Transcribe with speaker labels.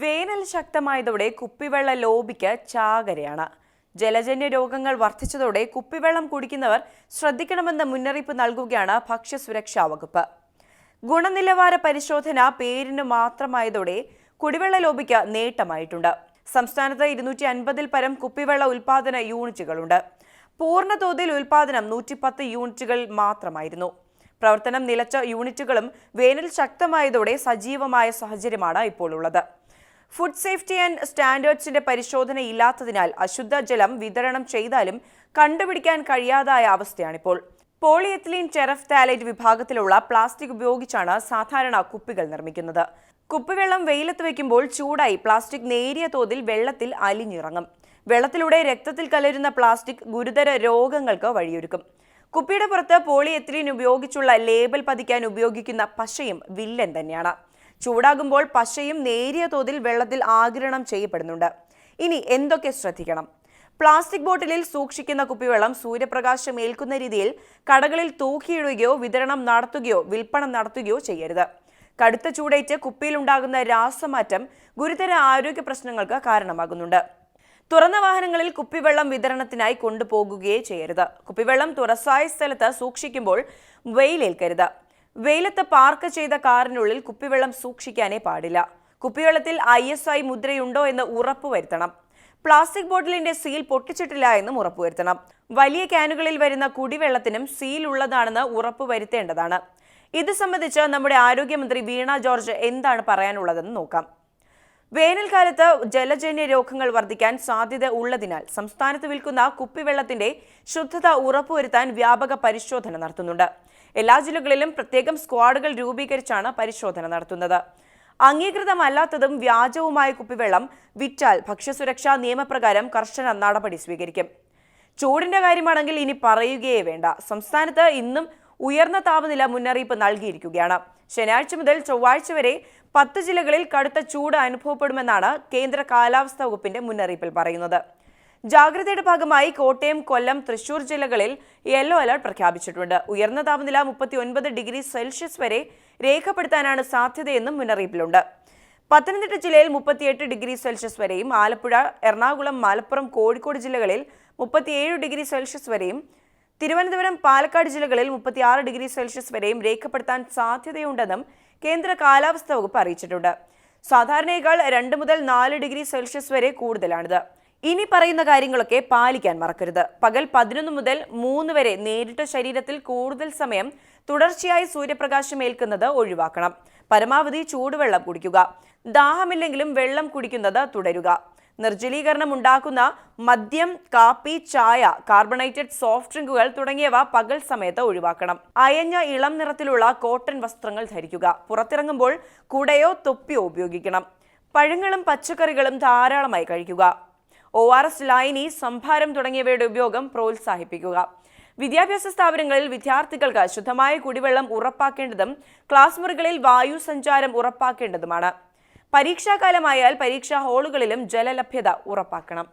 Speaker 1: വേനൽ ശക്തമായതോടെ കുപ്പിവെള്ള ലോബിക്ക് ചാകരയാണ് ജലജന്യ രോഗങ്ങൾ വർദ്ധിച്ചതോടെ കുപ്പിവെള്ളം കുടിക്കുന്നവർ ശ്രദ്ധിക്കണമെന്ന മുന്നറിയിപ്പ് നൽകുകയാണ് ഭക്ഷ്യസുരക്ഷാ വകുപ്പ് ഗുണനിലവാര പരിശോധന പേരിന് മാത്രമായതോടെ കുടിവെള്ള ലോബിക്ക് നേട്ടമായിട്ടുണ്ട് സംസ്ഥാനത്ത് ഇരുന്നൂറ്റി അൻപതിൽ പരം കുപ്പിവെള്ള ഉൽപാദന യൂണിറ്റുകളുണ്ട് പൂർണ്ണതോതിൽ ഉൽപാദനം നൂറ്റിപ്പത്ത് യൂണിറ്റുകൾ മാത്രമായിരുന്നു പ്രവർത്തനം നിലച്ച യൂണിറ്റുകളും വേനൽ ശക്തമായതോടെ സജീവമായ സാഹചര്യമാണ് ഇപ്പോൾ ഉള്ളത് ഫുഡ് സേഫ്റ്റി ആൻഡ് സ്റ്റാൻഡേർഡ്സിന്റെ പരിശോധന ഇല്ലാത്തതിനാൽ അശുദ്ധജലം വിതരണം ചെയ്താലും കണ്ടുപിടിക്കാൻ കഴിയാതായ അവസ്ഥയാണിപ്പോൾ പോളിയെത്തിലീൻ ടെറഫ് താലേറ്റ് വിഭാഗത്തിലുള്ള പ്ലാസ്റ്റിക് ഉപയോഗിച്ചാണ് സാധാരണ കുപ്പികൾ നിർമ്മിക്കുന്നത് കുപ്പിവെള്ളം വെയിലത്ത് വയ്ക്കുമ്പോൾ ചൂടായി പ്ലാസ്റ്റിക് നേരിയ തോതിൽ വെള്ളത്തിൽ അലിഞ്ഞിറങ്ങും വെള്ളത്തിലൂടെ രക്തത്തിൽ കലരുന്ന പ്ലാസ്റ്റിക് ഗുരുതര രോഗങ്ങൾക്ക് വഴിയൊരുക്കും കുപ്പിയുടെ പുറത്ത് പോളിയെത്തിലീൻ ഉപയോഗിച്ചുള്ള ലേബൽ പതിക്കാൻ ഉപയോഗിക്കുന്ന പശയും വില്ലൻ തന്നെയാണ് ചൂടാകുമ്പോൾ പശയും നേരിയ തോതിൽ വെള്ളത്തിൽ ആഗിരണം ചെയ്യപ്പെടുന്നുണ്ട് ഇനി എന്തൊക്കെ ശ്രദ്ധിക്കണം പ്ലാസ്റ്റിക് ബോട്ടിലിൽ സൂക്ഷിക്കുന്ന കുപ്പിവെള്ളം സൂര്യപ്രകാശം ഏൽക്കുന്ന രീതിയിൽ കടകളിൽ തൂക്കിയിടുകയോ വിതരണം നടത്തുകയോ വിൽപ്പന നടത്തുകയോ ചെയ്യരുത് കടുത്ത ചൂടേറ്റ് കുപ്പിയിലുണ്ടാകുന്ന രാസമാറ്റം ഗുരുതര ആരോഗ്യ പ്രശ്നങ്ങൾക്ക് കാരണമാകുന്നുണ്ട് തുറന്ന വാഹനങ്ങളിൽ കുപ്പിവെള്ളം വിതരണത്തിനായി കൊണ്ടുപോകുകയേ ചെയ്യരുത് കുപ്പിവെള്ളം തുറസായ സ്ഥലത്ത് സൂക്ഷിക്കുമ്പോൾ വെയിലേൽക്കരുത് വെയിലത്ത് പാർക്ക് ചെയ്ത കാറിനുള്ളിൽ കുപ്പിവെള്ളം സൂക്ഷിക്കാനേ പാടില്ല കുപ്പിവെള്ളത്തിൽ ഐ എസ് ഐ മുദ്രയുണ്ടോ എന്ന് ഉറപ്പുവരുത്തണം പ്ലാസ്റ്റിക് ബോട്ടിലിന്റെ സീൽ പൊട്ടിച്ചിട്ടില്ല എന്നും ഉറപ്പുവരുത്തണം വലിയ ക്യാനുകളിൽ വരുന്ന കുടിവെള്ളത്തിനും സീൽ ഉള്ളതാണെന്ന് ഉറപ്പുവരുത്തേണ്ടതാണ് ഇത് സംബന്ധിച്ച് നമ്മുടെ ആരോഗ്യമന്ത്രി വീണ ജോർജ് എന്താണ് പറയാനുള്ളതെന്ന് നോക്കാം വേനൽക്കാലത്ത് ജലജന്യ രോഗങ്ങൾ വർദ്ധിക്കാൻ സാധ്യത ഉള്ളതിനാൽ സംസ്ഥാനത്ത് വിൽക്കുന്ന കുപ്പിവെള്ളത്തിന്റെ ശുദ്ധത ഉറപ്പുവരുത്താൻ വ്യാപക പരിശോധന നടത്തുന്നുണ്ട് എല്ലാ ജില്ലകളിലും പ്രത്യേകം സ്ക്വാഡുകൾ രൂപീകരിച്ചാണ് പരിശോധന നടത്തുന്നത് അംഗീകൃതമല്ലാത്തതും വ്യാജവുമായ കുപ്പിവെള്ളം വിറ്റാൽ ഭക്ഷ്യസുരക്ഷാ നിയമപ്രകാരം കർശന നടപടി സ്വീകരിക്കും ചൂടിന്റെ കാര്യമാണെങ്കിൽ ഇനി പറയുകയേ വേണ്ട സംസ്ഥാനത്ത് ഇന്നും ഉയർന്ന താപനില മുന്നറിയിപ്പ് നൽകിയിരിക്കുകയാണ് ശനിയാഴ്ച മുതൽ ചൊവ്വാഴ്ച വരെ പത്ത് ജില്ലകളിൽ കടുത്ത ചൂട് അനുഭവപ്പെടുമെന്നാണ് കേന്ദ്ര കാലാവസ്ഥാ വകുപ്പിന്റെ മുന്നറിയിപ്പിൽ പറയുന്നത് ജാഗ്രതയുടെ ഭാഗമായി കോട്ടയം കൊല്ലം തൃശൂർ ജില്ലകളിൽ യെല്ലോ അലർട്ട് പ്രഖ്യാപിച്ചിട്ടുണ്ട് ഉയർന്ന താപനില മുപ്പത്തി ഡിഗ്രി സെൽഷ്യസ് വരെ രേഖപ്പെടുത്താനാണ് സാധ്യതയെന്നും മുന്നറിയിപ്പിലുണ്ട് പത്തനംതിട്ട ജില്ലയിൽ മുപ്പത്തിയെട്ട് ഡിഗ്രി സെൽഷ്യസ് വരെയും ആലപ്പുഴ എറണാകുളം മലപ്പുറം കോഴിക്കോട് ജില്ലകളിൽ മുപ്പത്തിയേഴ് ഡിഗ്രി സെൽഷ്യസ് വരെയും തിരുവനന്തപുരം പാലക്കാട് ജില്ലകളിൽ മുപ്പത്തിയാറ് ഡിഗ്രി സെൽഷ്യസ് വരെയും രേഖപ്പെടുത്താൻ സാധ്യതയുണ്ടെന്നും കേന്ദ്ര കാലാവസ്ഥ വകുപ്പ് അറിയിച്ചിട്ടുണ്ട് സാധാരണയേക്കാൾ രണ്ട് മുതൽ നാല് ഡിഗ്രി സെൽഷ്യസ് വരെ കൂടുതലാണിത് ഇനി പറയുന്ന കാര്യങ്ങളൊക്കെ പാലിക്കാൻ മറക്കരുത് പകൽ പതിനൊന്ന് മുതൽ മൂന്ന് വരെ നേരിട്ട ശരീരത്തിൽ കൂടുതൽ സമയം തുടർച്ചയായി സൂര്യപ്രകാശം ഏൽക്കുന്നത് ഒഴിവാക്കണം പരമാവധി ചൂടുവെള്ളം കുടിക്കുക ദാഹമില്ലെങ്കിലും വെള്ളം കുടിക്കുന്നത് തുടരുക നിർജ്ജലീകരണം ഉണ്ടാക്കുന്ന മദ്യം കാപ്പി ചായ കാർബണേറ്റഡ് സോഫ്റ്റ് ഡ്രിങ്കുകൾ തുടങ്ങിയവ പകൽ സമയത്ത് ഒഴിവാക്കണം അയഞ്ഞ ഇളം നിറത്തിലുള്ള കോട്ടൺ വസ്ത്രങ്ങൾ ധരിക്കുക പുറത്തിറങ്ങുമ്പോൾ കുടയോ തൊപ്പിയോ ഉപയോഗിക്കണം പഴങ്ങളും പച്ചക്കറികളും ധാരാളമായി കഴിക്കുക ഒ ആർ എസ് ലൈനി സംഭാരം തുടങ്ങിയവയുടെ ഉപയോഗം പ്രോത്സാഹിപ്പിക്കുക വിദ്യാഭ്യാസ സ്ഥാപനങ്ങളിൽ വിദ്യാർത്ഥികൾക്ക് ശുദ്ധമായ കുടിവെള്ളം ഉറപ്പാക്കേണ്ടതും ക്ലാസ് മുറികളിൽ വായു സഞ്ചാരം ഉറപ്പാക്കേണ്ടതുമാണ് പരീക്ഷാകാലമായാൽ പരീക്ഷാ ഹാളുകളിലും ജലലഭ്യത ഉറപ്പാക്കണം